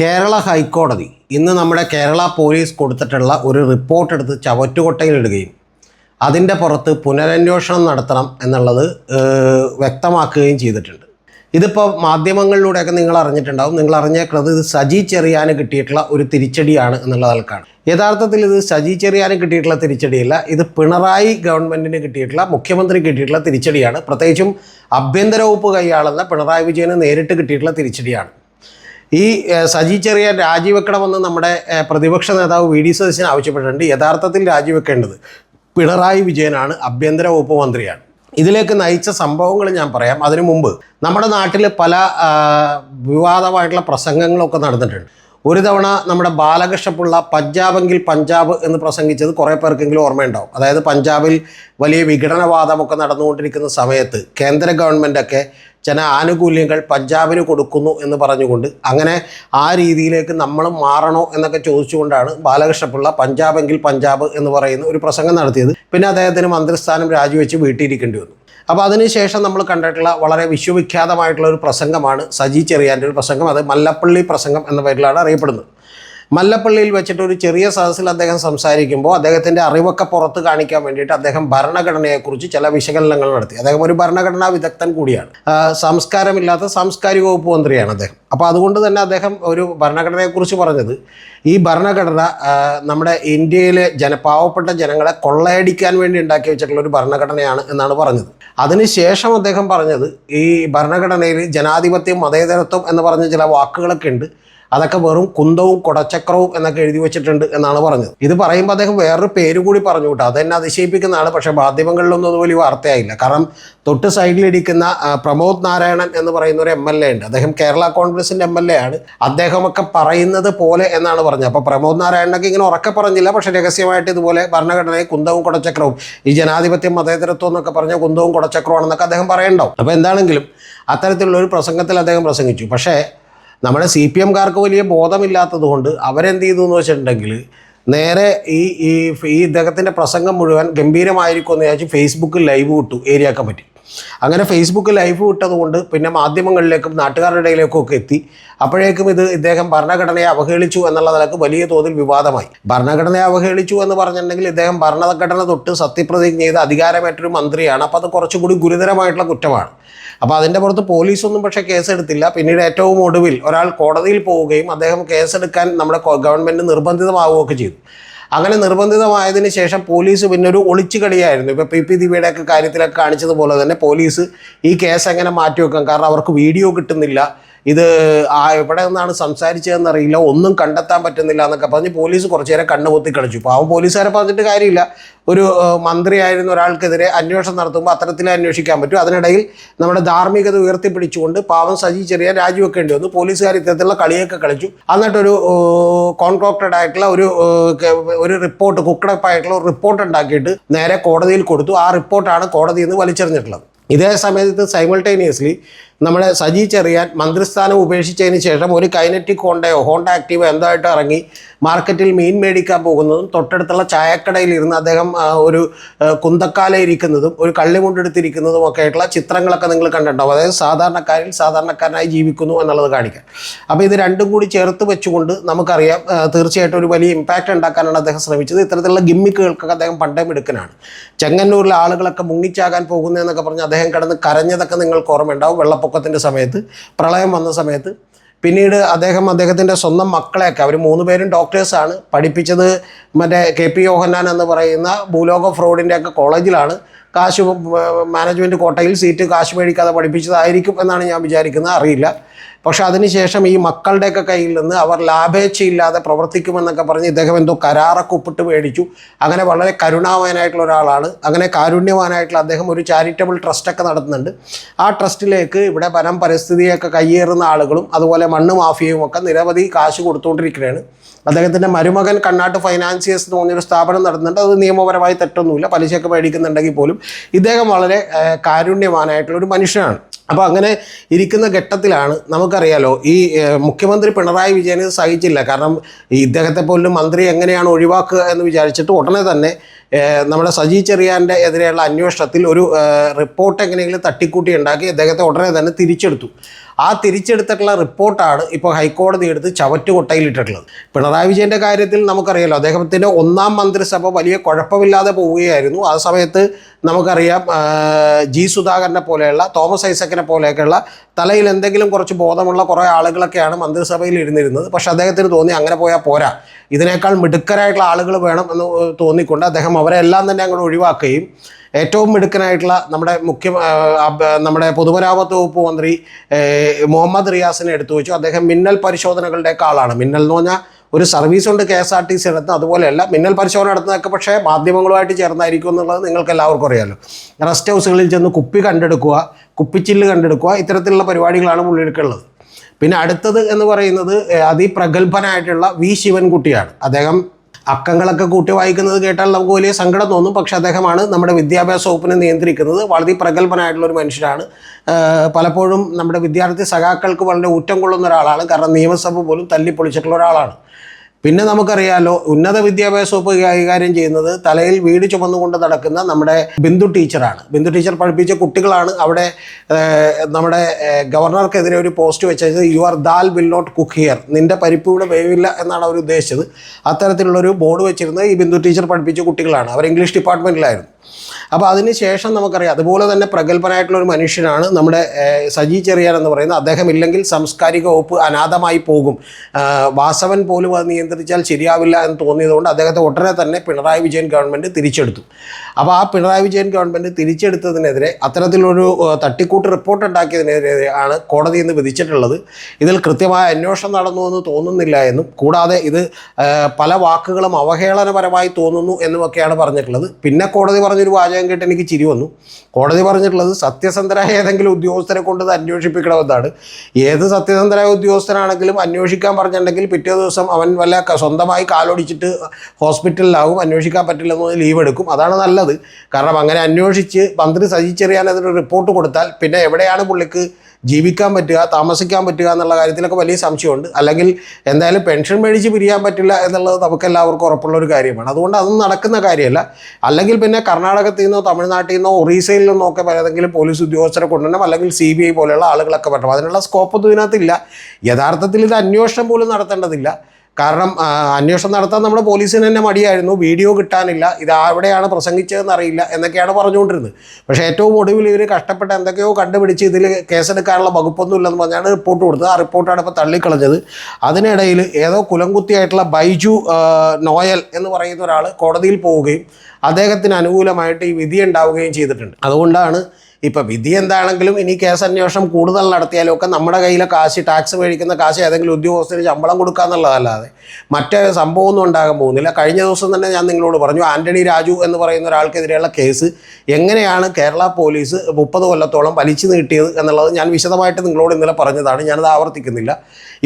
കേരള ഹൈക്കോടതി ഇന്ന് നമ്മുടെ കേരള പോലീസ് കൊടുത്തിട്ടുള്ള ഒരു റിപ്പോർട്ട് എടുത്ത് ചവറ്റുകൊട്ടയിലിടുകയും അതിന്റെ പുറത്ത് പുനരന്വേഷണം നടത്തണം എന്നുള്ളത് വ്യക്തമാക്കുകയും ചെയ്തിട്ടുണ്ട്. ഇതിപ്പോൾ മാധ്യമങ്ങളിലൂടെയൊക്കെ നിങ്ങൾ അറിഞ്ഞിട്ടുണ്ടാവും. നിങ്ങൾ അറിഞ്ഞേക്കുന്നത് ഇത് സജി ചെറിയാന് കിട്ടിയിട്ടുള്ള ഒരു തിരിച്ചടിയാണ് എന്നുള്ള നിലക്കാണ് യഥാർത്ഥത്തിൽ ഇത് സജി ചെറിയാന് കിട്ടിയിട്ടുള്ള തിരിച്ചടിയല്ല ഇത് പിണറായി ഗവൺമെന്റിന് കിട്ടിയിട്ടുള്ള മുഖ്യമന്ത്രി കിട്ടിയിട്ടുള്ള തിരിച്ചടിയാണ്. പ്രത്യേകിച്ചും ആഭ്യന്തര വകുപ്പ് കൈയാളുന്ന പിണറായി വിജയന് നേരിട്ട് കിട്ടിയിട്ടുള്ള തിരിച്ചടിയാണ്. ഈ സജി ചെറിയാൻ രാജിവെക്കണമെന്ന് നമ്മുടെ പ്രതിപക്ഷ നേതാവ് വി ഡി സതീശൻ ആവശ്യപ്പെട്ടിട്ടുണ്ട്. യഥാർത്ഥത്തിൽ രാജിവെക്കേണ്ടത് പിണറായി വിജയനാണ് ആഭ്യന്തര വകുപ്പ് മന്ത്രിയാണ്. ഇതിലേക്ക് നയിച്ച സംഭവങ്ങൾ ഞാൻ പറയാം. അതിനു മുമ്പ് നമ്മുടെ നാട്ടിൽ പല വിവാദമായിട്ടുള്ള പ്രസംഗങ്ങളൊക്കെ നടന്നിട്ടുണ്ട്. ഒരു തവണ നമ്മുടെ ബാലകൃഷ്ണപിള്ള പഞ്ചാബെങ്കിൽ പഞ്ചാബ് എന്ന് പ്രസംഗിച്ചത് കുറേ പേർക്കെങ്കിലും ഓർമ്മയുണ്ടാവും. അതായത് പഞ്ചാബിൽ വലിയ വിഘടനവാദമൊക്കെ നടന്നുകൊണ്ടിരിക്കുന്ന സമയത്ത് കേന്ദ്ര ഗവൺമെന്റൊക്കെ ചില ആനുകൂല്യങ്ങൾ പഞ്ചാബിന് കൊടുക്കുന്നു എന്ന് പറഞ്ഞുകൊണ്ട് അങ്ങനെ ആ രീതിയിലേക്ക് നമ്മൾ മാറണോ എന്നൊക്കെ ചോദിച്ചുകൊണ്ടാണ് ബാലകൃഷ്ണപിള്ള പഞ്ചാബെങ്കിൽ പഞ്ചാബ് എന്ന് പറയുന്ന ഒരു പ്രസംഗം നടത്തിയത്. പിന്നെ അദ്ദേഹത്തിന് മന്ത്രിസ്ഥാനം രാജിവെച്ച് വീട്ടിയിരിക്കേണ്ടി വന്നു. അപ്പോൾ അതിനുശേഷം നമ്മൾ കണ്ടിട്ടുള്ള വളരെ വിശ്വവിഖ്യാതമായിട്ടുള്ള ഒരു പ്രസംഗമാണ് സജി ചെറിയാന്റെ ഒരു പ്രസംഗം അത് മല്ലപ്പള്ളി പ്രസംഗം എന്ന പേരിലാണ് അറിയപ്പെടുന്നത്. മല്ലപ്പള്ളിയിൽ വെച്ചിട്ട് ഒരു ചെറിയ സദസ്സിൽ അദ്ദേഹം സംസാരിക്കുമ്പോൾ അദ്ദേഹത്തിന്റെ അറിവൊക്കെ പുറത്ത് കാണിക്കാൻ വേണ്ടിയിട്ട് അദ്ദേഹം ഭരണഘടനയെക്കുറിച്ച് ചില വിശകലനങ്ങൾ നടത്തി. അദ്ദേഹം ഒരു ഭരണഘടനാ വിദഗ്ധൻ കൂടിയാണ്. സംസ്കാരമില്ലാത്ത സാംസ്കാരിക വകുപ്പ് മന്ത്രിയാണ് അദ്ദേഹം. അപ്പോൾ അതുകൊണ്ട് തന്നെ അദ്ദേഹം ഒരു ഭരണഘടനയെക്കുറിച്ച് പറഞ്ഞത് ഈ ഭരണഘടന നമ്മുടെ ഇന്ത്യയിലെ ജന പാവപ്പെട്ട ജനങ്ങളെ കൊള്ളയടിക്കാൻ വേണ്ടി ഉണ്ടാക്കി വെച്ചിട്ടുള്ള ഒരു ഭരണഘടനയാണ് എന്നാണ് പറഞ്ഞത്. അതിനുശേഷം അദ്ദേഹം പറഞ്ഞത് ഈ ഭരണഘടനയിൽ ജനാധിപത്യം മതേതരത്വം എന്ന് പറഞ്ഞ ചില വാക്കുകളൊക്കെ ഉണ്ട്. അതൊക്കെ വെറും കുന്തവും കുടച്ചക്രവും എന്നൊക്കെ എഴുതി വെച്ചിട്ടുണ്ട് എന്നാണ് പറഞ്ഞത്. ഇത് പറയുമ്പോൾ അദ്ദേഹം വേറൊരു പേര് കൂടി പറഞ്ഞു കേട്ടോ. അതെന്നെ അതിശയിപ്പിക്കുന്നതാണ്. പക്ഷേ മാധ്യമങ്ങളിലൊന്നും അത് വലിയ വാർത്തയായില്ല. കാരണം തൊട്ട് സൈഡിലിരിക്കുന്ന പ്രമോദ് നാരായണൻ എന്ന് പറയുന്ന ഒരു എം എൽ എ ഉണ്ട്. അദ്ദേഹം കേരള കോൺഗ്രസിന്റെ എം എൽ എ ആണ്. അദ്ദേഹമൊക്കെ പറയുന്നത് പോലെ എന്നാണ് പറഞ്ഞത്. അപ്പോൾ പ്രമോദ് നാരായണനൊക്കെ ഇങ്ങനെ ഉറക്കെ പറഞ്ഞില്ല. പക്ഷേ രഹസ്യമായിട്ട് ഇതുപോലെ ഭരണഘടനയെ കുന്തവും കുടച്ചക്രവും ഈ ജനാധിപത്യം മതേതരത്വം എന്നൊക്കെ പറഞ്ഞ കുന്തവും കുടച്ചക്രമാണെന്നൊക്കെ അദ്ദേഹം പറയണ്ടോ അപ്പോൾ എന്താണെങ്കിലും അത്തരത്തിലുള്ള ഒരു പ്രസംഗത്തിൽ അദ്ദേഹം പ്രസംഗിച്ചു. പക്ഷേ നമ്മുടെ സി പി എംകാർക്ക് വലിയ ബോധമില്ലാത്തത് കൊണ്ട് അവരെന്ത് ചെയ്തു എന്ന് വെച്ചിട്ടുണ്ടെങ്കിൽ നേരെ ഈ ഈ ഈ ഇദ്ദേഹത്തിന്റെ പ്രസംഗം മുഴുവൻ ഗംഭീരമായിരിക്കുമെന്ന് വിചാരിച്ച് ഫേസ്ബുക്കിൽ ലൈവ് വിട്ടു ഏരിയ കമ്മിറ്റി. അങ്ങനെ ഫേസ്ബുക്ക് ലൈവ് വിട്ടതുകൊണ്ട് പിന്നെ മാധ്യമങ്ങളിലേക്കും നാട്ടുകാരുടെ ഇടയിലേക്കും ഒക്കെ എത്തി. അപ്പോഴേക്കും ഇത് ഇദ്ദേഹം ഭരണഘടനയെ അവഹേളിച്ചു എന്നുള്ള നിലയ്ക്ക് വലിയ തോതിൽ വിവാദമായി. ഭരണഘടനയെ അവഹേളിച്ചു എന്ന് പറഞ്ഞിട്ടുണ്ടെങ്കിൽ ഇദ്ദേഹം ഭരണഘടന തൊട്ട് സത്യപ്രതിജ്ഞ ചെയ്ത് അധികാരമേറ്റൊരു മന്ത്രിയാണ്. അപ്പോൾ അത് കുറച്ചുകൂടി ഗുരുതരമായിട്ടുള്ള കുറ്റമാണ്. അപ്പോൾ അതിന്റെ പുറത്ത് പോലീസൊന്നും പക്ഷേ കേസെടുത്തില്ല. പിന്നീട് ഏറ്റവും ഒടുവിൽ ഒരാൾ കോടതിയിൽ പോവുകയും അദ്ദേഹം കേസെടുക്കാൻ നമ്മുടെ ഗവൺമെന്റ് നിർബന്ധിതമാവുകയൊക്കെ ചെയ്തു. അങ്ങനെ നിർബന്ധിതമായതിനു ശേഷം പോലീസ് പിന്നെ ഒരു ഒളിച്ചു കളിയായിരുന്നു ഇപ്പോൾ പി പി ദിവ്യയുടെ ഒക്കെ കാര്യത്തിലൊക്കെ കാണിച്ചതുപോലെ തന്നെ പോലീസ് ഈ കേസ് എങ്ങനെ മാറ്റിവെക്കാം? കാരണം അവർക്ക് വീഡിയോ കിട്ടുന്നില്ല. ഇത് ആ എവിടെ നിന്നാണ് സംസാരിച്ചതെന്നറിയില്ല ഒന്നും കണ്ടെത്താൻ പറ്റുന്നില്ല എന്നൊക്കെ പറഞ്ഞ് പോലീസ് കുറച്ചു നേരം കണ്ണുപൊത്തി കളിച്ചു. പാവം പോലീസുകാരെ പറഞ്ഞിട്ട് കാര്യമില്ല. ഒരു മന്ത്രിയായിരുന്ന ഒരാൾക്കെതിരെ അന്വേഷണം നടത്തുമ്പോൾ അത്തരത്തിൽ അന്വേഷിക്കാൻ പറ്റും. അതിനിടയിൽ നമ്മുടെ ധാർമ്മികത ഉയർത്തിപ്പിടിച്ചുകൊണ്ട് പാവം സജി ചെറിയ രാജിവെക്കേണ്ടി വന്നു. പോലീസുകാർ ഇത്തരത്തിലുള്ള കളിയൊക്കെ കളിച്ചു. എന്നിട്ടൊരു കോൺട്രാക്റ്റഡ് ആയിട്ടുള്ള ഒരു ഒരു റിപ്പോർട്ട് കുക്കഡപ്പ് ആയിട്ടുള്ള ഒരു റിപ്പോർട്ട് ഉണ്ടാക്കിയിട്ട് നേരെ കോടതിയിൽ കൊടുത്തു. ആ റിപ്പോർട്ടാണ് കോടതിയിൽ നിന്ന് വലിച്ചെറിഞ്ഞിട്ടുള്ളത്. ഇതേ സമയത്ത് സൈമൾട്ടേനിയസ്ലി നമ്മുടെ സജി ചെറിയാൻ മന്ത്രിസ്ഥാനം ഉപേക്ഷിച്ചതിന് ശേഷം ഒരു കൈനറ്റിക് ഹോണ്ടയോ ഹോണ്ട ആക്റ്റീവോ എന്തായിട്ട് ഇറങ്ങി മാർക്കറ്റിൽ മീൻ മേടിക്കാൻ പോകുന്നതും തൊട്ടടുത്തുള്ള ചായക്കടയിൽ ഇരുന്ന് അദ്ദേഹം ഒരു കുന്തക്കാല ഇരിക്കുന്നതും ഒരു കള്ളിമുണ്ടെടുത്തിരിക്കുന്നതും ഒക്കെ ആയിട്ടുള്ള ചിത്രങ്ങളൊക്കെ നിങ്ങൾ കണ്ടിട്ടുണ്ടാവും. അതായത് സാധാരണക്കാരിൽ സാധാരണക്കാരനായി ജീവിക്കുന്നു എന്നുള്ളത് കാണിക്കാം. അപ്പോൾ ഇത് രണ്ടും കൂടി ചേർത്ത് വെച്ചുകൊണ്ട് നമുക്കറിയാം തീർച്ചയായിട്ടും ഒരു വലിയ ഇമ്പാക്റ്റ് ഉണ്ടാക്കാനാണ് അദ്ദേഹം ശ്രമിച്ചത്. ഇത്തരത്തിലുള്ള ഗിമ്മിക്കുകൾക്കൊക്കെ അദ്ദേഹം പണ്ടേ മിടുക്കനാണ്. ചെങ്ങന്നൂരിലെ ആളുകളൊക്കെ മുങ്ങിച്ചാകാൻ പോകുന്നതെന്നൊക്കെ പറഞ്ഞ് അദ്ദേഹം കിടന്ന് കരഞ്ഞതൊക്കെ നിങ്ങൾക്ക് ഓർമ്മയുണ്ടാവും. വെള്ളപ്പൊക്കത്തിന്റെ സമയത്ത് പ്രളയം വന്ന സമയത്ത്. പിന്നീട് അദ്ദേഹം അദ്ദേഹത്തിന്റെ സ്വന്തം മക്കളെയൊക്കെ അവർ മൂന്ന് പേരും ഡോക്ടേഴ്സാണ് പഠിപ്പിച്ചത് മറ്റേ കെ പി യോഹന്നാൻ എന്ന് പറയുന്ന ഭൂലോക ഫ്രോഡിന്റെ ഒക്കെ കോളേജിലാണ്. കാശ് മാനേജ്മെന്റ് കോട്ടയിൽ സീറ്റ് കാശ് മേടിക്കാതെ പഠിപ്പിച്ചതായിരിക്കും എന്നാണ് ഞാൻ വിചാരിക്കുന്നത്. അറിയില്ല. പക്ഷെ അതിനുശേഷം ഈ മക്കളുടെയൊക്കെ കയ്യിൽ നിന്ന് അവർ ലാഭേച്ഛയില്ലാതെ പ്രവർത്തിക്കുമെന്നൊക്കെ പറഞ്ഞ് ഇദ്ദേഹം എന്തോ കരാറൊക്കെ ഒപ്പിട്ട് മേടിച്ചു. അങ്ങനെ വളരെ കരുണാവാനായിട്ടുള്ള ഒരാളാണ്. അങ്ങനെ കാരുണ്യവാനായിട്ടുള്ള അദ്ദേഹം ഒരു ചാരിറ്റബിൾ ട്രസ്റ്റൊക്കെ നടത്തുന്നുണ്ട്. ആ ട്രസ്റ്റിലേക്ക് ഇവിടെ വനം പരിസ്ഥിതിയൊക്കെ കയ്യേറുന്ന ആളുകളും അതുപോലെ മണ്ണ് മാഫിയയും ഒക്കെ നിരവധി കാശ് കൊടുത്തുകൊണ്ടിരിക്കുകയാണ്. അദ്ദേഹത്തിന്റെ മരുമകൻ കണ്ണാട്ട് ഫൈനാൻസിയേഴ്സ് എന്ന് പറഞ്ഞൊരു സ്ഥാപനം നടത്തുന്നുണ്ട്. അത് നിയമപരമായി തെറ്റൊന്നുമില്ല. പലിശയൊക്കെ മേടിക്കുന്നുണ്ടെങ്കിൽ പോലും ഇദ്ദേഹം വളരെ കാരുണ്യവാനായിട്ടുള്ള ഒരു മനുഷ്യനാണ്. അപ്പോൾ അങ്ങനെ ഇരിക്കുന്ന ഘട്ടത്തിലാണ് നമുക്കറിയാലോ ഈ മുഖ്യമന്ത്രി പിണറായി വിജയനെ സഹിച്ചില്ല. കാരണം ഇദ്ദേഹത്തെ പോലും മന്ത്രി എങ്ങനെയാണ് ഒഴിവാക്കുക എന്ന് വിചാരിച്ചിട്ട് ഉടനെ തന്നെ നമ്മുടെ സജി ചെറിയാന്റെ എതിരെയുള്ള അന്വേഷണത്തിൽ ഒരു റിപ്പോർട്ട് എങ്ങനെയെങ്കിലും തട്ടിക്കൂട്ടി ഉണ്ടാക്കി അദ്ദേഹത്തെ ഉടനെ തന്നെ തിരിച്ചെടുത്തു. ആ തിരിച്ചെടുത്തിട്ടുള്ള റിപ്പോർട്ടാണ് ഇപ്പോൾ ഹൈക്കോടതി എടുത്ത് ചവറ്റുകൊട്ടയിലിട്ടിട്ടുള്ളത്. പിണറായി വിജയന്റെ കാര്യത്തിൽ നമുക്കറിയാലോ അദ്ദേഹത്തിന്റെ ഒന്നാം മന്ത്രിസഭ വലിയ കുഴപ്പമില്ലാതെ പോവുകയായിരുന്നു. ആ സമയത്ത് നമുക്കറിയാം ജി സുധാകരനെ പോലെയുള്ള തോമസ് ഐസക്കിനെ പോലെയൊക്കെയുള്ള തലയിൽ എന്തെങ്കിലും കുറച്ച് ബോധമുള്ള കുറേ ആളുകളൊക്കെയാണ് മന്ത്രിസഭയിൽ ഇരുന്നിരുന്നത്. പക്ഷേ അദ്ദേഹത്തിന് തോന്നി അങ്ങനെ പോയാൽ പോരാ. ഇതിനേക്കാൾ മിടുക്കരായിട്ടുള്ള ആളുകൾ വേണം എന്ന് തോന്നിക്കൊണ്ട് അദ്ദേഹം അവരെ എല്ലാം തന്നെ അങ്ങോട്ട് ഒഴിവാക്കുകയും ഏറ്റവും മിടുക്കനായിട്ടുള്ള നമ്മുടെ മുഖ്യ നമ്മുടെ പൊതുമരാമത്ത് വകുപ്പ് മന്ത്രി മുഹമ്മദ് റിയാസിനെ എടുത്തു വെച്ചു. അദ്ദേഹം മിന്നൽ പരിശോധനകളുടെ ആളാണ്. മിന്നൽ എന്ന് പറഞ്ഞാൽ ഒരു സർവീസ് ഉണ്ട് K S R T C നടത്തുന്നത് അതുപോലെയല്ല മിന്നൽ പരിശോധന നടത്തുന്നതൊക്കെ പക്ഷേ മാധ്യമങ്ങളുമായിട്ട് ചേർന്നായിരിക്കും എന്നുള്ളത് നിങ്ങൾക്ക് എല്ലാവർക്കും അറിയാമല്ലോ റെസ്റ്റ് ഹൗസുകളിൽ ചെന്ന് കുപ്പി കണ്ടെടുക്കുക കുപ്പിച്ചില്ല് കണ്ടെടുക്കുക ഇത്തരത്തിലുള്ള പരിപാടികളാണ് പുള്ളിയെടുക്കുള്ളത് പിന്നെ അടുത്തത് എന്ന് പറയുന്നത് അതിപ്രഗത്ഭനായിട്ടുള്ള വി ശിവൻകുട്ടിയാണ്. അദ്ദേഹം അക്കങ്ങളൊക്കെ കൂട്ടി വായിക്കുന്നത് കേട്ടാൽ നമുക്ക് വലിയ സങ്കടം തോന്നും. പക്ഷേ അദ്ദേഹമാണ് നമ്മുടെ വിദ്യാഭ്യാസ വകുപ്പിനെ നിയന്ത്രിക്കുന്നത്. വളരെ പ്രഗത്ഭനായിട്ടുള്ള ഒരു മനുഷ്യനാണ്. പലപ്പോഴും നമ്മുടെ വിദ്യാർത്ഥി സഖാക്കൾക്ക് വളരെ ഊറ്റം കൊള്ളുന്ന ഒരാളാണ്. കാരണം നിയമസഭ പോലും തല്ലിപ്പൊളിച്ചിട്ടുള്ള ഒരാളാണ്. പിന്നെ നമുക്കറിയാലോ ഉന്നത വിദ്യാഭ്യാസ വകുപ്പ് കൈകാര്യം ചെയ്യുന്നത് തലയിൽ വീട് ചുമന്നുകൊണ്ട് നടക്കുന്ന നമ്മുടെ ബിന്ദു ടീച്ചറാണ്. ബിന്ദു ടീച്ചർ പഠിപ്പിച്ച കുട്ടികളാണ് അവിടെ നമ്മുടെ ഗവർണർക്കെതിരെ ഒരു പോസ്റ്റ് വെച്ചത് you are dal will not cook here നിന്റെ പരിപ്പ് ഇവിടെ വേവില്ല എന്നാണ് അവർ ഉദ്ദേശിച്ചത്. അത്തരത്തിലുള്ളൊരു ബോർഡ് വെച്ചിരുന്നത് ഈ ബിന്ദു ടീച്ചർ പഠിപ്പിച്ച കുട്ടികളാണ്. അവർ ഇംഗ്ലീഷ് ഡിപ്പാർട്ട്മെന്റിലായിരുന്നു അപ്പോൾ അതിന് ശേഷം നമുക്കറിയാം അതുപോലെ തന്നെ പ്രഗത്ഭനായിട്ടുള്ള ഒരു മനുഷ്യനാണ് നമ്മുടെ സജി ചെറിയാൻ എന്ന് പറയുന്നത്. അദ്ദേഹം ഇല്ലെങ്കിൽ സാംസ്കാരിക വകുപ്പ് അനാഥമായി പോകും. വാസവൻ പോലും അത് നിയന്ത്രിച്ചാൽ ശരിയാവില്ല എന്ന് തോന്നിയതുകൊണ്ട് അദ്ദേഹത്തെ ഉടനെ തന്നെ പിണറായി വിജയൻ ഗവൺമെന്റ് തിരിച്ചെടുത്തു. അപ്പോൾ ആ പിണറായി വിജയൻ ഗവൺമെന്റ് തിരിച്ചെടുത്തതിനെതിരെ അത്തരത്തിലൊരു തട്ടിക്കൂട്ട് റിപ്പോർട്ട് ഉണ്ടാക്കിയതിനെതിരെ ആണ് കോടതി ഇന്ന് വിധിച്ചിട്ടുള്ളത്. ഇതിൽ കൃത്യമായ അന്വേഷണം നടന്നു എന്ന് തോന്നുന്നില്ല എന്നും കൂടാതെ ഇത് പല വാക്കുകളും അവഹേളനപരമായി തോന്നുന്നു എന്നുമൊക്കെയാണ് പറഞ്ഞിട്ടുള്ളത്. പിന്നെ കോടതി പറഞ്ഞൊരു വാചകം കേട്ട് എനിക്ക് ചിരി വന്നു. കോടതി പറഞ്ഞിട്ടുള്ളത് സത്യസന്ധരായ ഏതെങ്കിലും ഉദ്യോഗസ്ഥരെ കൊണ്ട് അന്വേഷിപ്പിക്കണമെന്നാണ്. ഏത് സത്യസന്ധരായ ഉദ്യോഗസ്ഥനാണെങ്കിലും അന്വേഷിക്കാൻ പറഞ്ഞിട്ടുണ്ടെങ്കിൽ പിറ്റേ ദിവസം അവൻ വല്ല സ്വന്തമായി കാലൊടിച്ചിട്ട് ഹോസ്പിറ്റലിലാവും അന്വേഷിക്കാൻ പറ്റില്ലെന്ന് ലീവ് എടുക്കും. അതാണ് നല്ലത്. കാരണം അങ്ങനെ അന്വേഷിച്ച് മന്ത്രി സജിച്ചെറിയാൻ അതിനൊരു റിപ്പോർട്ട് കൊടുത്താൽ പിന്നെ എവിടെയാണ് പുള്ളിക്ക് ജീവിക്കാൻ പറ്റുക താമസിക്കാൻ പറ്റുക എന്നുള്ള കാര്യത്തിലൊക്കെ വലിയ സംശയമുണ്ട്. അല്ലെങ്കിൽ എന്തായാലും പെൻഷൻ മേടിച്ച് പിരിയാൻ പറ്റില്ല എന്നുള്ളത് നമുക്കെല്ലാവർക്കും ഉറപ്പുള്ള ഒരു കാര്യമാണ്. അതുകൊണ്ട് അതൊന്നും നടക്കുന്ന കാര്യമല്ല. അല്ലെങ്കിൽ പിന്നെ കർണാടകത്തിൽ നിന്നോ തമിഴ്നാട്ടിൽ നിന്നോ ഒറീസയിൽ നിന്നോ ഒക്കെ ഏതെങ്കിലും പോലീസ് ഉദ്യോഗസ്ഥരെ കൊണ്ടുവരണം അല്ലെങ്കിൽ സി ബി ഐ പോലെയുള്ള ആളുകളൊക്കെ പറ്റണം അതിനുള്ള സ്കോപ്പൊന്നും ഇതിനകത്തില്ല യഥാർത്ഥത്തിൽ ഇത് അന്വേഷണം പോലും നടത്തേണ്ടതില്ല. കാരണം അന്വേഷണം നടത്താൻ നമ്മുടെ പോലീസിന് തന്നെ മടിയായിരുന്നു. വീഡിയോ കിട്ടാനില്ല. ഇത് എവിടെയാണ് പ്രസംഗിച്ചതെന്ന് അറിയില്ല എന്നൊക്കെയാണ് പറഞ്ഞുകൊണ്ടിരുന്നത്. പക്ഷേ ഏറ്റവും ഒടുവിൽ ഇവർ കഷ്ടപ്പെട്ട് എന്തൊക്കെയോ കണ്ടുപിടിച്ച് ഇതിൽ കേസെടുക്കാനുള്ള വകുപ്പൊന്നും ഇല്ലെന്ന് പറഞ്ഞാണ് റിപ്പോർട്ട് കൊടുത്തത്. ആ റിപ്പോർട്ടാണ് ഇപ്പോൾ തള്ളിക്കളഞ്ഞത്. അതിനിടയിൽ ഏതോ കുലംകുത്തിയായിട്ടുള്ള ബൈജു നോയൽ എന്ന് പറയുന്ന ഒരാൾ കോടതിയിൽ പോവുകയും അദ്ദേഹത്തിന് അനുകൂലമായിട്ട് ഈ വിധി ഉണ്ടാവുകയും ചെയ്തിട്ടുണ്ട്. അതുകൊണ്ടാണ് ഇപ്പം വിധി എന്താണെങ്കിലും ഇനി കേസ് അന്വേഷണം കൂടുതൽ നടത്തിയാലും ഒക്കെ നമ്മുടെ കയ്യിലെ കാശ് ടാക്സ് മേടിക്കുന്ന കാശ് ഏതെങ്കിലും ഉദ്യോഗസ്ഥന് ശമ്പളം കൊടുക്കുക എന്നുള്ളതല്ലാതെ. മറ്റേ സംഭവമൊന്നും ഉണ്ടാകാൻ പോകുന്നില്ല. കഴിഞ്ഞ ദിവസം തന്നെ ഞാൻ നിങ്ങളോട് പറഞ്ഞു ആന്റണി രാജു എന്ന് പറയുന്ന ഒരാൾക്കെതിരെയുള്ള കേസ് എങ്ങനെയാണ് കേരള പോലീസ് മുപ്പത് കൊല്ലത്തോളം വലിച്ചു നീട്ടിയത് എന്നുള്ളത് ഞാൻ വിശദമായിട്ട് നിങ്ങളോട് ഇന്നലെ പറഞ്ഞതാണ്. ഞാനത് ആവർത്തിക്കുന്നില്ല.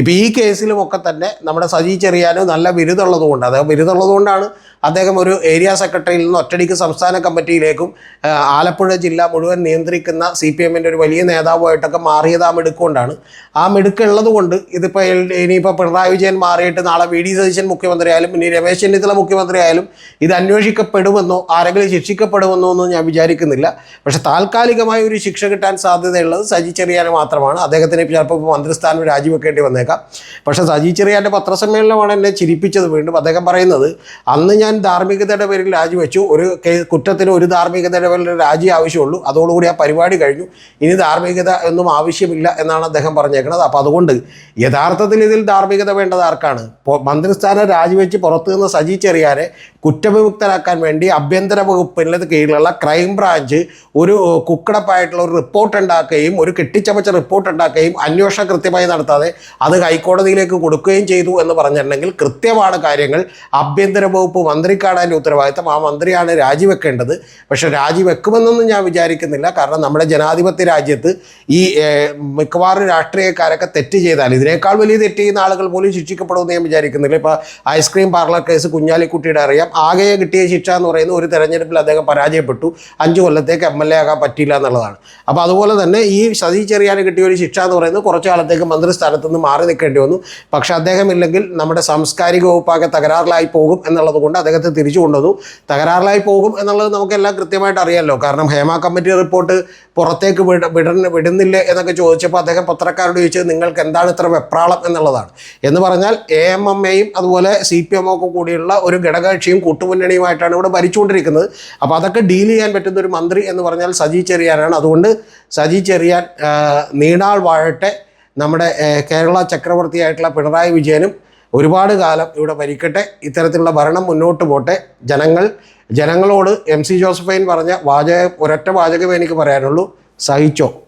ഇപ്പോൾ ഈ കേസിലുമൊക്കെ തന്നെ നമ്മുടെ സജി ചെറിയാനും നല്ല ബിരുദമുള്ളതുകൊണ്ട് അദ്ദേഹം ബിരുദമുള്ളതുകൊണ്ടാണ് അദ്ദേഹം ഒരു ഏരിയ സെക്രട്ടറിയിൽ നിന്ന് ഒറ്റടിക്ക് സംസ്ഥാന കമ്മിറ്റിയിലേക്കും ആലപ്പുഴ ജില്ല മുഴുവൻ നിയന്ത്രിക്കുന്ന സി പി എമ്മിന്റെ ഒരു വലിയ നേതാവുമായിട്ടൊക്കെ മാറിയത് ആ മിടുക്കൊണ്ടാണ് ആ മിടുക്കുള്ളത് കൊണ്ട് ഇതിപ്പോൾ ഇനിയിപ്പോൾ പിണറായി വിജയൻ മാറിയിട്ട് നാളെ വി ഡി സതീശൻ മുഖ്യമന്ത്രിയായാലും ഇനി രമേശ് ചെന്നിത്തല മുഖ്യമന്ത്രിയായാലും ഇത് അന്വേഷിക്കപ്പെടുമെന്നോ ആരെങ്കിലും ശിക്ഷിക്കപ്പെടുമെന്നോ ഒന്നും ഞാൻ വിചാരിക്കുന്നില്ല. പക്ഷേ താൽക്കാലികമായ ഒരു ശിക്ഷ കിട്ടാൻ സാധ്യതയുള്ളത് സജി ചെറിയാൻ മാത്രമാണ്. അദ്ദേഹത്തിന് ചിലപ്പോൾ മന്ത്രിസ്ഥാനം രാജിവെക്കേണ്ടി വന്നേക്കാം. പക്ഷേ സജി ചെറിയാന്റെ പത്രസമ്മേളനമാണ് എന്നെ ചിരിപ്പിച്ചത് വീണ്ടും. അദ്ദേഹം പറയുന്നത് അന്ന് ഞാൻ ധാർമ്മികതയുടെ പേരിൽ രാജിവെച്ചു. ഒരു കുറ്റത്തിന് ഒരു ധാർമ്മികതയുടെ പേരിൽ രാജി ആവശ്യമുള്ളൂ. അതോടുകൂടി ആ പരിപാടി കഴിഞ്ഞു. ഇനി ധാർമ്മികത ഒന്നും ആവശ്യമില്ല എന്നാണ് അദ്ദേഹം പറഞ്ഞേക്കുന്നത് അപ്പോൾ അതുകൊണ്ട് യഥാർത്ഥത്തിൽ ഇതിൽ ധാർമ്മികത വേണ്ടത് ആർക്കാണ്? മന്ത്രിസ്ഥാനം രാജിവെച്ച് പുറത്തു നിന്ന് സജി ചെറിയാനെ കുറ്റവിമുക്തരാക്കാൻ വേണ്ടി ആഭ്യന്തര വകുപ്പിന്റെ കീഴിലുള്ള ക്രൈം ബ്രാഞ്ച് ഒരു കുക്കടപ്പായിട്ടുള്ള ഒരു റിപ്പോർട്ട് ഉണ്ടാക്കുകയും ഒരു കെട്ടിച്ചമച്ച റിപ്പോർട്ട് ഉണ്ടാക്കുകയും അന്വേഷണം കൃത്യമായി നടത്താതെ അത് ഹൈക്കോടതിയിലേക്ക് കൊടുക്കുകയും ചെയ്തു എന്ന് പറഞ്ഞിട്ടുണ്ടെങ്കിൽ കൃത്യമാണ് കാര്യങ്ങൾ. ആഭ്യന്തര വകുപ്പ് മന്ത്രിക്കാണ് അതിന്റെ ഉത്തരവാദിത്തം. ആ മന്ത്രിയാണ് രാജിവെക്കേണ്ടത്. പക്ഷേ രാജിവെക്കുമെന്നൊന്നും ഞാൻ വിചാരിക്കുന്നില്ല. കാരണം നമ്മുടെ ജനാധിപത്യ രാജ്യത്ത് ഈ മിക്കവാറും രാഷ്ട്രീയക്കാരൊക്കെ തെറ്റ് ചെയ്താൽ ഇതിനേക്കാൾ വലിയ തെറ്റ് ചെയ്യുന്ന ആളുകൾ പോലും ശിക്ഷിക്കപ്പെടുമെന്ന് ഞാൻ വിചാരിക്കുന്നില്ല. ഇപ്പോൾ ഐസ്ക്രീം പാർലർ കേസ് കുഞ്ഞാലിക്കുട്ടിയുടെ അറിയാം. ആകെ കിട്ടിയ ശിക്ഷ എന്ന് പറയുന്നത് ഒരു തെരഞ്ഞെടുപ്പിൽ അദ്ദേഹം പരാജയപ്പെട്ടു. അഞ്ച് കൊല്ലത്തേക്ക് എം എൽ എ ആകാൻ പറ്റിയില്ല എന്നുള്ളതാണ്. അപ്പോൾ അതുപോലെ തന്നെ ഈ സതീ ചെറിയാൻ കിട്ടിയ ഒരു ശിക്ഷ എന്ന് പറയുന്നത് കുറച്ചു കാലത്തേക്ക് മന്ത്രിസ്ഥാനത്ത് നിന്ന് മാറി നിൽക്കേണ്ടി വന്നു. പക്ഷേ അദ്ദേഹം ഇല്ലെങ്കിൽ നമ്മുടെ സാംസ്കാരിക വകുപ്പാകെ തകരാറിലായി പോകും എന്നുള്ളത് കൊണ്ട് അദ്ദേഹത്തെ തിരിച്ചു കൊണ്ടുവന്നു. തകരാറിലായി പോകും എന്നുള്ളത് നമുക്കെല്ലാം കൃത്യമായിട്ട് അറിയാമല്ലോ കാരണം ഹേമ കമ്മിറ്റി റിപ്പോർട്ട് പുറത്തേക്ക് വിട വിട വിടുന്നില്ലേ എന്നൊക്കെ ചോദിച്ചപ്പോൾ അദ്ദേഹം പത്രക്കാരോട് ചോദിച്ചത് നിങ്ങൾക്ക് എന്താണ് ഇത്ര വെപ്രാളം എന്നുള്ളതാണ്. എന്ന് പറഞ്ഞാൽ എ എം എം എയും അതുപോലെ സി പി എം ഒക്കെ കൂടിയുള്ള ഒരു ഘടകകക്ഷിയും കൂട്ടുമുന്നണിയുമായിട്ടാണ് ഇവിടെ ഭരിച്ചുകൊണ്ടിരിക്കുന്നത്. അപ്പോൾ അതൊക്കെ ഡീൽ ചെയ്യാൻ പറ്റുന്ന ഒരു മന്ത്രി എന്ന് പറഞ്ഞാൽ സജി ചെറിയാനാണ്. അതുകൊണ്ട് സജി ചെറിയാൻ നീണാൾ വാഴട്ടെ. നമ്മുടെ കേരള ചക്രവർത്തിയായിട്ടുള്ള പിണറായി വിജയനും ഒരുപാട് കാലം ഇവിടെ ഭരിക്കട്ടെ. ഇത്തരത്തിലുള്ള ഭരണം മുന്നോട്ട് പോട്ടെ. ജനങ്ങൾ ജനങ്ങളോട് എം സി ജോസഫൈൻ പറഞ്ഞ വാചക ഒരൊറ്റ വാചകമേ എനിക്ക് പറയാനുള്ളൂ. സഹിച്ചോ?